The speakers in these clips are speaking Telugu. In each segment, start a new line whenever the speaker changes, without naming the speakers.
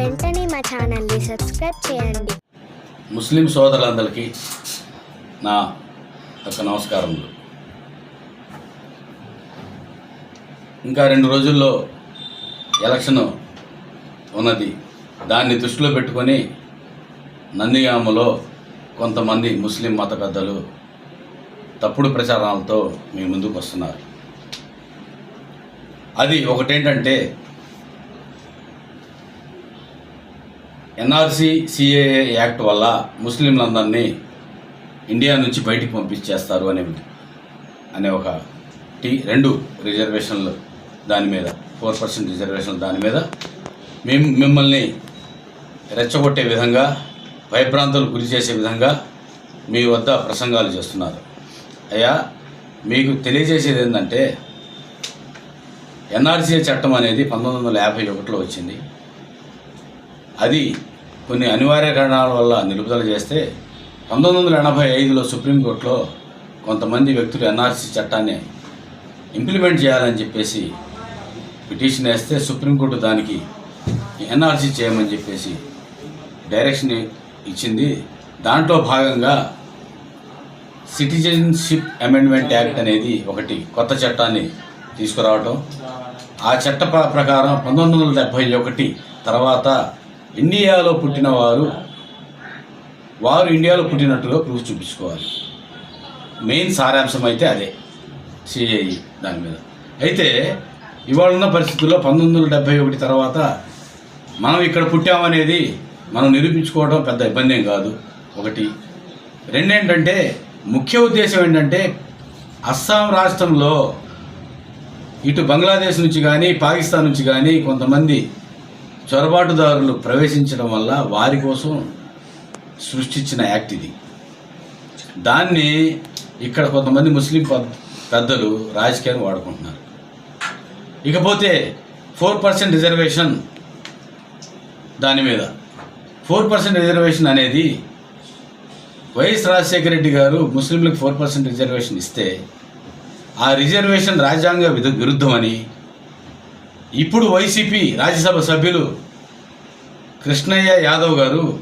వెంటనే మా ఛానల్ని సబ్స్క్రైబ్ చేయండి.
ముస్లిం సోదరులందరికీ నా యొక్క నమస్కారములు. ఇంకా రెండు రోజుల్లో ఎలక్షన్ ఉన్నది. దాన్ని దృష్టిలో పెట్టుకొని నందిగామలో కొంతమంది ముస్లిం మత పెద్దలు తప్పుడు ప్రచారాలతో మీ ముందుకు వస్తున్నారు. అది ఒకటేంటంటే ఎన్ఆర్సి సిఏఏ యాక్ట్ వల్ల ముస్లింలందరినీ ఇండియా నుంచి బయటికి పంపించేస్తారు అనే అనే ఒక టీ రెండు రిజర్వేషన్లు దాని మీద ఫోర్ పర్సెంట్ రిజర్వేషన్ దాని మీద. మేము మిమ్మల్ని రెచ్చగొట్టే విధంగా భయభ్రాంతులు గురి చేసే విధంగా మీ వద్ద ప్రసంగాలు చేస్తున్నారు. అయ్యా మీకు తెలియజేసేది ఏంటంటే ఎన్ఆర్సీ చట్టం అనేది పంతొమ్మిది వందల యాభై ఒకటిలో వచ్చింది. అది కొన్ని అనివార్య కారణాల వల్ల నిలుపుదల చేస్తే పంతొమ్మిది వందల ఎనభై ఐదులో సుప్రీంకోర్టులో కొంతమంది వ్యక్తులు ఎన్ఆర్సీ చట్టాన్ని ఇంప్లిమెంట్ చేయాలని చెప్పేసి పిటిషన్ వేస్తే సుప్రీంకోర్టు దానికి ఎన్ఆర్సీ చేయమని చెప్పేసి డైరెక్షన్ ఇచ్చింది. దాంట్లో భాగంగా సిటిజన్షిప్ అమెండ్మెంట్ యాక్ట్ అనేది ఒకటి కొత్త చట్టాన్ని తీసుకురావటం. ఆ చట్ట ప్రకారం పంతొమ్మిది వందల డెబ్భై ఒకటి తర్వాత ఇండియాలో పుట్టిన వారు వారు ఇండియాలో పుట్టినట్టుగా ప్రూఫ్ చూపించుకోవాలి. మెయిన్ సారాంశం అయితే అదే సిఐ దాని మీద. అయితే ఇవాళ ఉన్న పరిస్థితుల్లో పంతొమ్మిది వందల డెబ్భై ఒకటి తర్వాత మనం ఇక్కడ పుట్టామనేది మనం నిరూపించుకోవడం పెద్ద ఇబ్బంది ఏం కాదు. ఒకటి. రెండేంటంటే ముఖ్య ఉద్దేశం ఏంటంటే అస్సాం రాష్ట్రంలో ఇటు బంగ్లాదేశ్ నుంచి కానీ పాకిస్తాన్ నుంచి కానీ కొంతమంది చొరబాటుదారులు ప్రవేశించడం వల్ల వారి కోసం సృష్టించిన యాక్ట్ ఇది. దాన్ని ఇక్కడ కొంతమంది ముస్లిం పెద్దలు రాజకీయాన్ని వాడుకుంటున్నారు. ఇకపోతే ఫోర్ పర్సెంట్ రిజర్వేషన్ దాని మీద. ఫోర్ పర్సెంట్ రిజర్వేషన్ అనేది వైఎస్ రాజశేఖర రెడ్డి గారు ముస్లింలకు ఫోర్ పర్సెంట్ రిజర్వేషన్ ఇస్తే ఆ రిజర్వేషన్ రాజ్యాంగ విధ- విరుద్ధమని ఇప్పుడు వైసీపీ రాజ్యసభ సభ్యులు కృష్ణయ్య యాదవ్ గారు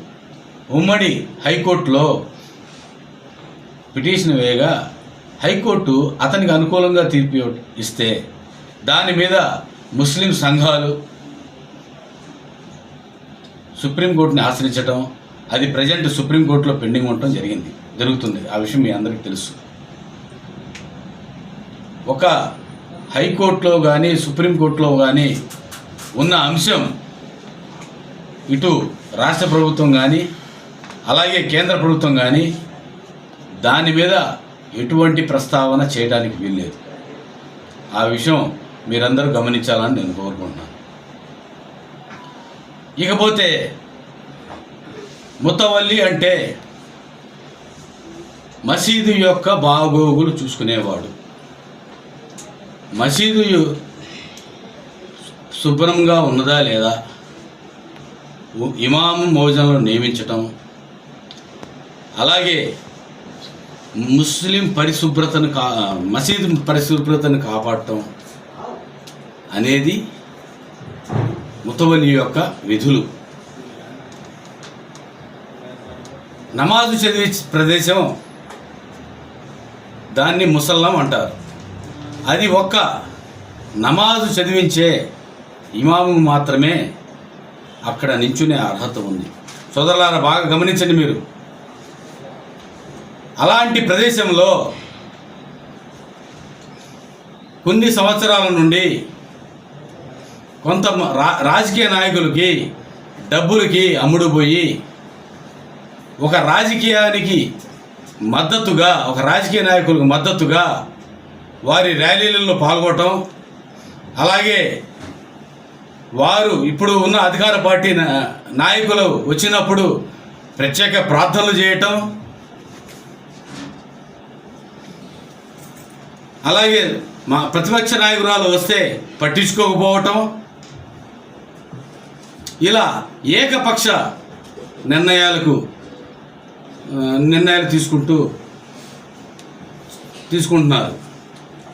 ఉమ్మడి హైకోర్టులో పిటిషన్ వేయగా హైకోర్టు అతనికి అనుకూలంగా తీర్పు ఇస్తే దాని మీద ముస్లిం సంఘాలు సుప్రీంకోర్టుని ఆశ్రయించడం అది ప్రజెంట్ సుప్రీంకోర్టులో పెండింగ్ ఉండటం జరిగింది జరుగుతుంది. ఆ విషయం మీ అందరికీ తెలుసు. ఒక హైకోర్టులో కానీ సుప్రీంకోర్టులో కానీ ఉన్న అంశం ఇటు రాష్ట్ర ప్రభుత్వం కానీ అలాగే కేంద్ర ప్రభుత్వం కానీ దాని మీద ఎటువంటి ప్రస్తావన చేయడానికి వీల్లేదు. ఆ విషయం మీరందరూ గమనించాలని నేను కోరుకుంటున్నాను. ఇకపోతే ముతవల్లి అంటే మసీదు యొక్క బాగోగులు చూసుకునేవాడు. మసీదు శుభ్రంగా ఉన్నదా లేదా? ఇమాము మోజంలో నియమించటం. అలాగే ముస్లిం పరిశుభ్రతను కా మసీదు పరిశుభ్రతను కాపాడటం అనేది ముతవలి యొక్క విధులు. నమాజు చదివే ప్రదేశం దాన్ని ముసల్లం అంటారు. అది ఒక్క నమాజు చదివించే ఇమాము మాత్రమే అక్కడ నించునే అర్హత ఉంది. సోదరులారా బాగా గమనించండి మీరు. అలాంటి ప్రదేశంలో కొన్ని సంవత్సరాల నుండి కొంత రా రాజకీయ నాయకులకి డబ్బులకి అమ్ముడుపోయి ఒక రాజకీయానికి మద్దతుగా ఒక రాజకీయ నాయకులకు మద్దతుగా వారి ర్యాలీలలో పాల్గొనటం అలాగే వారు ఇప్పుడు ఉన్న అధికార పార్టీ నాయకులు వచ్చినప్పుడు ప్రత్యేక ప్రార్థనలు చేయటం అలాగే మా ప్రతిపక్ష నాయకురాలు వస్తే పట్టించుకోకపోవటం ఇలా ఏకపక్ష నిర్ణయాలకు నిర్ణయాలు తీసుకుంటూ తీసుకుంటున్నారు.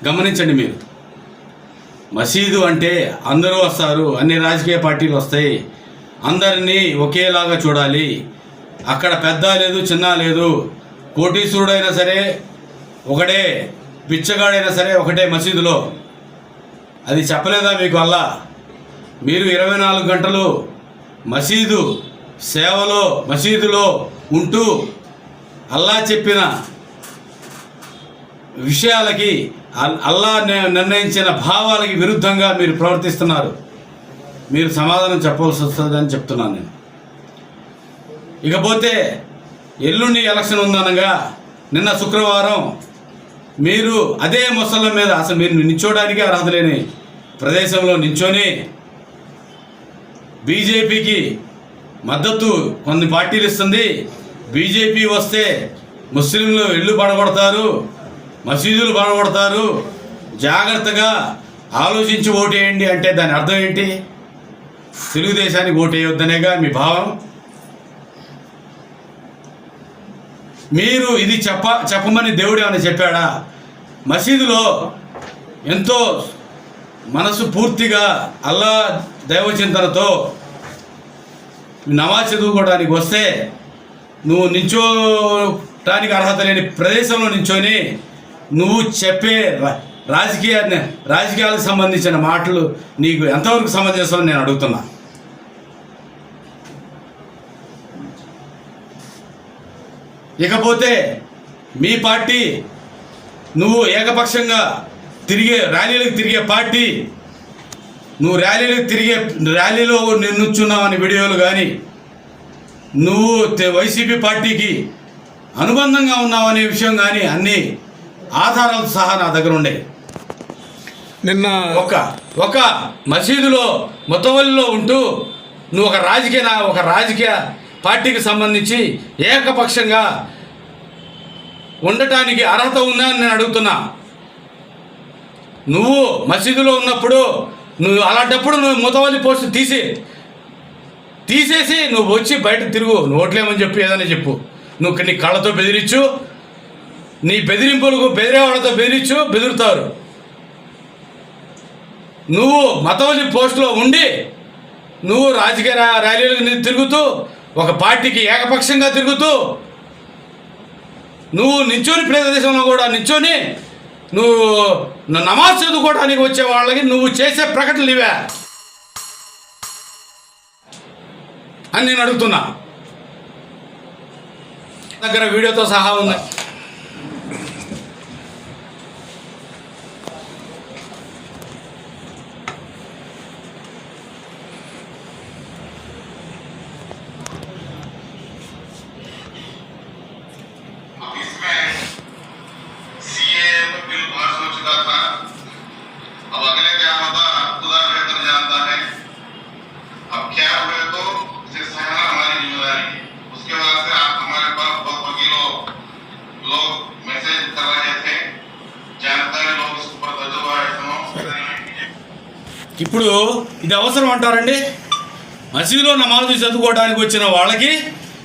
గమనించండి మీరు. మసీదు అంటే అందరూ వస్తారు అన్ని రాజకీయ పార్టీలు వస్తాయి. అందరినీ ఒకేలాగా చూడాలి. అక్కడ పెద్ద లేదు చిన్న లేదు. కోటీశ్వరుడైనా సరే ఒకటే బిచ్చగాడైనా సరే ఒకటే మసీదులో. అది చెప్పలేదా మీకు అల్లా? మీరు ఇరవై నాలుగు గంటలు మసీదు సేవలో మసీదులో ఉంటూ అల్లా చెప్పిన విషయాలకి అల్లా నిర్ణయించిన భావాలకి విరుద్ధంగా మీరు ప్రవర్తిస్తున్నారు. మీరు సమాధానం చెప్పవలసి వస్తుందని చెప్తున్నాను నేను. ఇకపోతే ఎల్లుండి ఎలక్షన్ ఉందనగా నిన్న శుక్రవారం మీరు అదే ముసళ్ళ మీద అసలు మీరు నిల్చోడానికి అర్హత లేని ప్రదేశంలో నిల్చొని బీజేపీకి మద్దతు కొన్ని పార్టీలు ఇస్తుంది. బీజేపీ వస్తే ముస్లింలు ఇళ్ళు పడగొడతారు. మసీదులు పడగొడతారు జాగ్రత్తగా ఆలోచించి ఓటేయండి అంటే దాని అర్థం ఏంటి? తెలుగుదేశానికి ఓటేయొద్దనేగా మీ భావం? మీరు ఇది చెప్ప చెప్పమని దేవుడు ఏమైనా చెప్పాడా? మసీదులో ఎంతో మనసు పూర్తిగా అల్లా దైవచింతనతో నమాజ్ చదువుకోవడానికి వస్తే నువ్వు నించోటానికి అర్హత లేని ప్రదేశంలో నించొని నువ్వు చెప్పే రా- రాజకీయ రాజకీయాలకు సంబంధించిన మాటలు నీకు ఎంతవరకు సమంజసం నేను అడుగుతున్నా. ఇకపోతే మీ పార్టీ నువ్వు ఏకపక్షంగా తిరిగే ర్యాలీలకు తిరిగే పార్టీ నువ్వు ర్యాలీలకు తిరిగే ర్యాలీలో నిన్నుచున్నావు వీడియోలు కానీ నువ్వు వైసీపీ పార్టీకి అనుబంధంగా ఉన్నావు అనే విషయం కానీ అన్నీ ఆధారాలతో సహా నా దగ్గర ఉండే.
నిన్న
ఒక ఒక మసీదులో మొత్తవల్లిలో ఉంటూ నువ్వు ఒక రాజకీయ నా- ఒక రాజకీయ పార్టీకి సంబంధించి ఏకపక్షంగా ఉండటానికి అర్హత ఉందా అని నేను అడుగుతున్నా. నువ్వు మసీదులో ఉన్నప్పుడు నువ్వు అలాంటప్పుడు నువ్వు ముతవల్లి పోస్ట్ తీసి తీసేసి నువ్వు వచ్చి బయట తిరుగు. నువ్వు ఓట్లేమని చెప్పు ఏదైనా చెప్పు. నువ్వు నీ కళ్ళతో బెదిరించు. నీ బెదిరింపులకు బెదిరేవాళ్ళతో బెదిరించు బెదురుతారు. నువ్వు మతవలి పోస్టులో ఉండి నువ్వు రాజకీయ రా- ర్యాలీలకు తిరుగుతూ ఒక పార్టీకి ఏకపక్షంగా తిరుగుతూ నువ్వు నించోని ప్రదేశంలో కూడా నించోని నువ్వు నమాజ్ చదువుకోవడానికి వచ్చే వాళ్ళకి నువ్వు చేసే ప్రకటనలు ఇవే అని నేను అడుగుతున్నా. దగ్గర వీడియోతో సహా
ఉన్నాయి.
ఇప్పుడు ఇది అవసరం అంటారండి? మసీదులో నమాజు చదువుకోవడానికి వచ్చిన వాళ్ళకి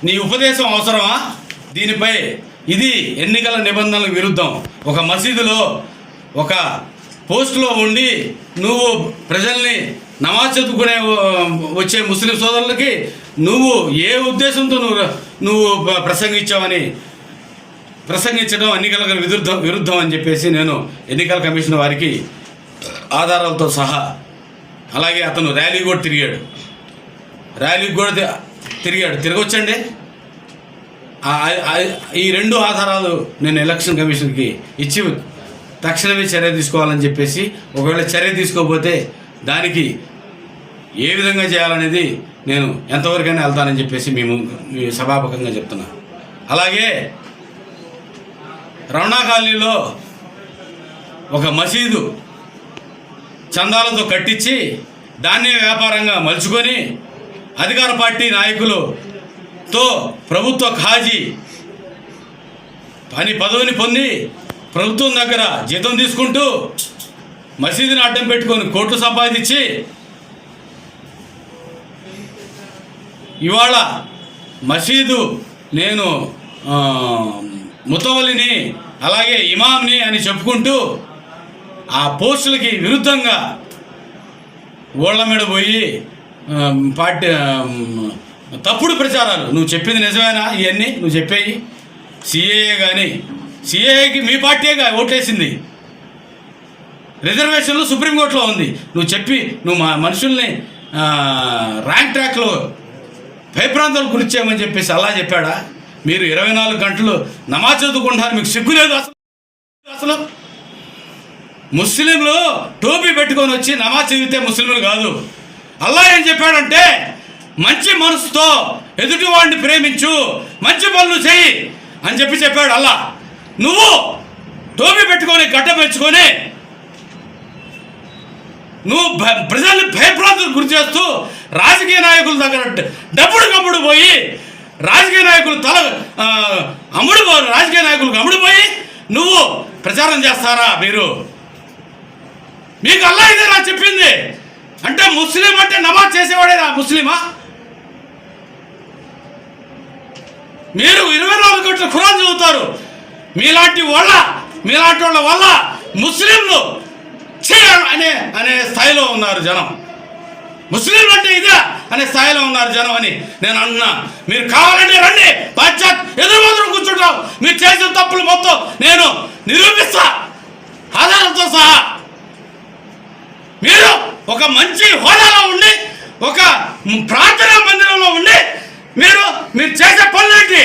నీ ఉపదేశం అవసరమా? దీనిపై ఇది ఎన్నికల నిబంధనలకు విరుద్ధం. ఒక మసీదులో ఒక పోస్టులో ఉండి నువ్వు ప్రజల్ని నమాజ్ చదువుకునే వచ్చే ముస్లిం సోదరులకి నువ్వు ఏ ఉద్దేశంతో నువ్వు నువ్వు ప్రసంగించావని ప్రసంగించడం ఎన్నికలకు విరుద్ధం విరుద్ధం అని చెప్పేసి నేను ఎన్నికల కమిషన్ వారికి ఆధారాలతో సహా అలాగే అతను ర్యాలీ కూడా తిరిగాడు. ర్యాలీకి కూడా తిరిగాడు. తిరగొచ్చండి. ఈ రెండు ఆధారాలు నేను ఎలక్షన్ కమిషన్కి ఇచ్చి తక్షణమే చర్య తీసుకోవాలని చెప్పేసి ఒకవేళ చర్య తీసుకోకపోతే దానికి ఏ విధంగా చేయాలనేది నేను ఎంతవరకైనా వెళ్తానని చెప్పేసి మేము సభాపకంగా చెప్తున్నా. అలాగే రమణా కాలనీలో ఒక మసీదు చందాలతో కట్టించి దాన్నే వ్యాపారంగా మలుచుకొని అధికార పార్టీ నాయకులతో ప్రభుత్వ ఖాజీ పని పదవిని పొంది ప్రభుత్వం దగ్గర జీతం తీసుకుంటూ మసీదుని అడ్డం పెట్టుకొని కోట్లు సంపాదించి ఇవాళ మసీదు నేను ముతవలిని అలాగే ఇమామ్ని అని చెప్పుకుంటూ ఆ పోస్టులకి విరుద్ధంగా ఓళ్ళ మీద పోయి పార్టీ తప్పుడు ప్రచారాలు. నువ్వు చెప్పింది నిజమేనా? ఇవన్నీ నువ్వు చెప్పేయి. సిఏఏ కానీ సిఏఏకి మీ పార్టీగా ఓటేసింది రిజర్వేషన్లు సుప్రీంకోర్టులో ఉంది. నువ్వు చెప్పి నువ్వు మా మనుషుల్ని ర్యాంక్ ట్రాక్లో భయప్రాంతాలు గురిచేయమని చెప్పేసి అలా చెప్పాడా? మీరు ఇరవై నాలుగు గంటలు నమాజ్ చదువుకుంటారు మీకు సిగ్గు లేదు అసలు. అసలు ముస్లింలు టోపీ పెట్టుకొని వచ్చి నమాజ్ చదివితే ముస్లింలు కాదు. అల్లా ఏం చెప్పాడంటే మంచి మనసుతో ఎదుటివాడిని ప్రేమించు మంచి పనులు చేయి అని చెప్పి చెప్పాడు అల్లా. నువ్వు టోపీ పెట్టుకొని గడ్డ పెంచుకొని నువ్వు ప్రజల్ని భయప్రాంతులకు గురి చేస్తూ రాజకీయ నాయకుల దగ్గర డబ్బుడు కమ్ముడు పోయి రాజకీయ నాయకులు తల అమ్ముడు రాజకీయ నాయకులకు అమ్ముడు పోయి నువ్వు ప్రచారం చేస్తారా మీరు? మీకు అల్లా ఇదేరా చెప్పింది. అంటే ముస్లిం అంటే నమాజ్ చేసేవాడేనా ముస్లిమా? మీరు ఇరవై నాలుగు గంటల ఖురాన్ చదువుతారు. మీలాంటి వాళ్ళ మీలాంటి వాళ్ళ వల్ల ముస్లింలు ఛీ అనే అనే స్థాయిలో ఉన్నారు జనం. ముస్లింలు అంటే ఇదే అనే స్థాయిలో ఉన్నారు జనం అని నేను అన్నా. మీరు కావాలంటే రండి. పాశ్చాత్ ఎదురు కూర్చుంటాం మీరు చేసిన తప్పులు మొత్తం నేను నిరూపిస్తా. ఆధారంతో సహా మీరు ఒక మంచి హోదాలో ఉండి ఒక ప్రార్థనా మందిరంలో ఉండి మీరు మీరు చేసే పనులేంటి?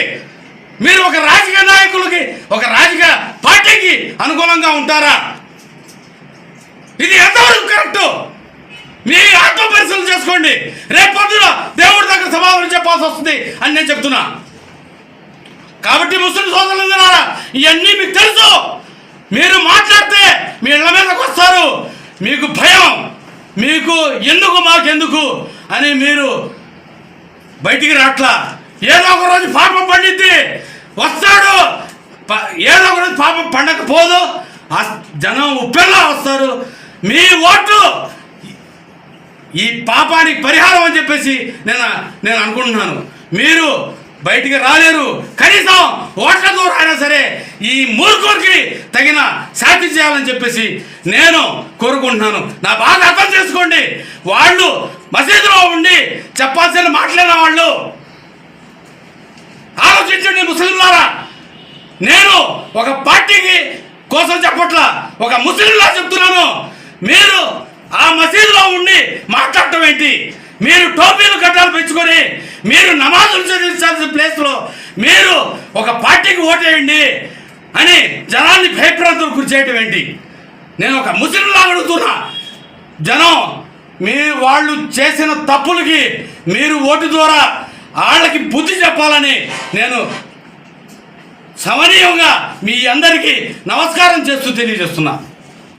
మీరు ఒక రాజకీయ నాయకులకి ఒక రాజకీయ పార్టీకి అనుకూలంగా ఉంటారా? ఇది ఎంతవరకు కరెక్ట్? మీ ఆత్మ పరిశీలన చేసుకోండి. రేపు దేవుడి దగ్గర సమాధానం చెప్పాల్సి వస్తుంది అని నేను చెప్తున్నా. కాబట్టి ముస్లిం సోదరులందరూ ఇవన్నీ మీకు తెలుసు. మీరు మాట్లాడితే మీ ఇళ్ళ మీదకి వస్తారు. మీకు భయం మీకు ఎందుకు మాకెందుకు అని మీరు బయటికి రాట్లా. ఏదో ఒక రోజు పాపం పండిద్ది వస్తాడు. ప- ఏదో ఒక రోజు పాపం పండకపోదు. ఆ జనం ఉప్పెల్లా వస్తారు. మీ ఓట్లు ఈ పాపానికి పరిహారం అని చెప్పేసి నేను నేను అనుకుంటున్నాను. మీరు బయటికి రాలేరు. కనీసం ఓట్ల ద్వారా అయినా సరే ఈ మూర్ఖుడికి తగిన శాంతి చేయాలని చెప్పేసి నేను కోరుకుంటున్నాను. నా బాగా అర్థం చేసుకోండి. వాళ్ళు మసీదులో ఉండి చెప్పాల్సిన మాట్లాడిన వాళ్ళు ఆలోచించండి ముస్లింలారా. నేను ఒక పార్టీకి కోసం చెప్పట్లా ఒక ముస్లింలా చెప్తున్నాను. మీరు ఆ మసీదులో ఉండి మాట్లాడటం ఏంటి? మీరు టోపీలు కట్టాలు పెంచుకొని మీరు నమాజులు చదివించాల్సిన ప్లేస్లో మీరు ఒక పార్టీకి ఓటేయండి. అని జనాన్ని భయప్రాంతం గురి చేయటం ఏంటి? నేను ఒక ముస్లింలా అడుగుతున్నా. జనం మీ వాళ్ళు చేసిన తప్పులకి మీరు ఓటు ద్వారా వాళ్ళకి బుద్ధి చెప్పాలని నేను సమనీయంగా మీ అందరికీ నమస్కారం చేస్తూ తెలియజేస్తున్నాను